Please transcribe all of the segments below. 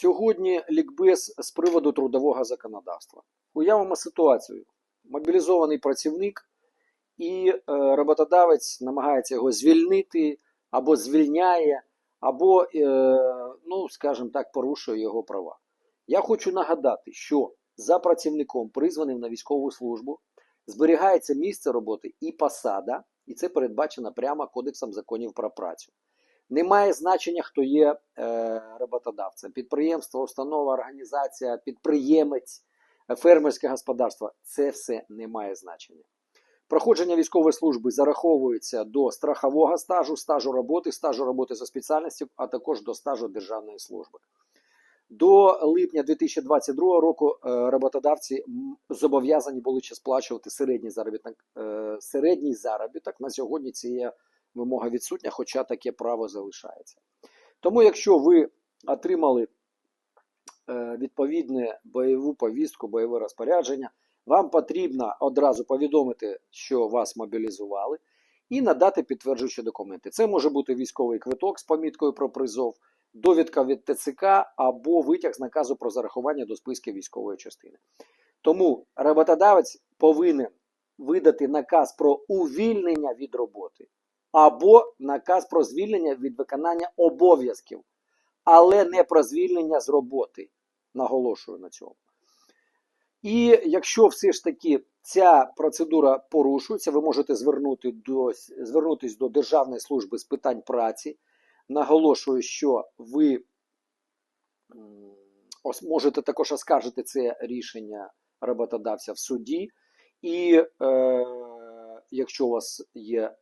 Сьогодні лікбез з приводу трудового законодавства. Уявимо ситуацію. Мобілізований працівник і е, роботодавець намагається його звільнити або звільняє, або, е, ну, скажімо так, порушує його права. Я хочу нагадати, що за працівником, призваним на військову службу, зберігається місце роботи і посада, і це передбачено прямо Кодексом законів про працю. Немає значення, хто є е, роботодавцем. Підприємство, установа, організація, підприємець, фермерське господарство це все не має значення. Проходження військової служби зараховується до страхового стажу, стажу роботи, стажу роботи за спеціальністю, а також до стажу державної служби. До липня 2022 року е, роботодавці зобов'язані були ще сплачувати середній заробіток. е, Середній заробіток на сьогодні це є вимога відсутня, хоча таке право залишається. Тому, якщо ви отримали е, відповідну бойову повістку, бойове розпорядження, вам потрібно одразу повідомити, що вас мобілізували, і надати підтверджуючі документи. Це може бути військовий квиток з поміткою про призов, довідка від ТЦК або витяг з наказу про зарахування до списків військової частини. Тому роботодавець повинен видати наказ про увільнення від роботи або наказ про звільнення від виконання обов'язків, але не про звільнення з роботи. Наголошую на цьому. І якщо все ж таки ця процедура порушується, ви можете звернути до, звернутися до Державної служби з питань праці. Наголошую, що ви можете також оскаржити це рішення роботодавця в суді. І е, якщо у вас є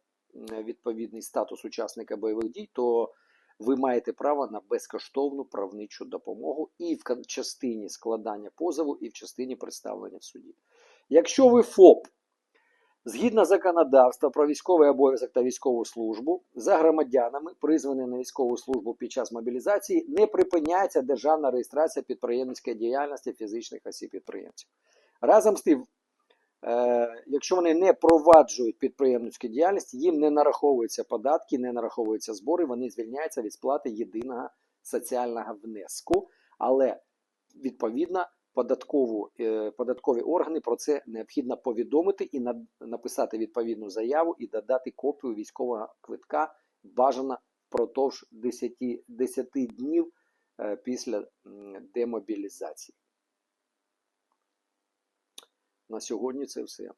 відповідний статус учасника бойових дій, то ви маєте право на безкоштовну правничу допомогу і в частині складання позову, і в частині представлення в суді. Якщо ви ФОП, згідно законодавства про військовий обов'язок та військову службу, за громадянами, призвані на військову службу під час мобілізації, не припиняється державна реєстрація підприємницької діяльності фізичних осіб підприємців. Разом з тим, якщо вони не проваджують підприємницьку діяльність, їм не нараховуються податки, не нараховуються збори, вони звільняються від сплати єдиного соціального внеску. Але відповідно податкову, е, податкові органи про це необхідно повідомити і на- написати відповідну заяву і додати копію військового квитка бажано впродовж 10, 10 днів е, після демобілізації. На сьогодні це все.